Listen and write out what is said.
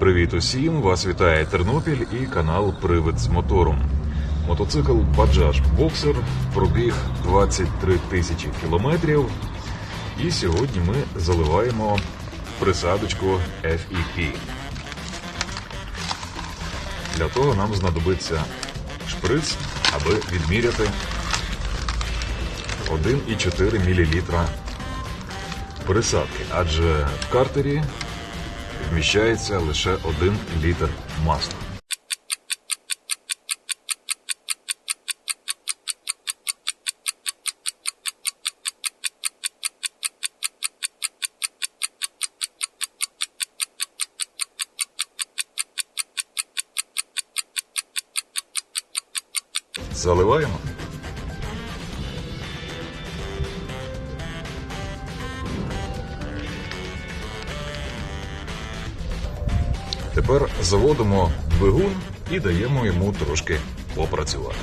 Привіт усім! Вас вітає Тернопіль і канал Привид з мотором. Мотоцикл Bajaj Boxer пробіг 23 тисячі кілометрів. І сьогодні ми заливаємо присадочку FEP. Для того нам знадобиться шприц, аби відміряти 1,4 мл присадки, адже в картері вміщається лише 1 літр масла. Заливаємо. Тепер заводимо двигун і даємо йому трошки попрацювати.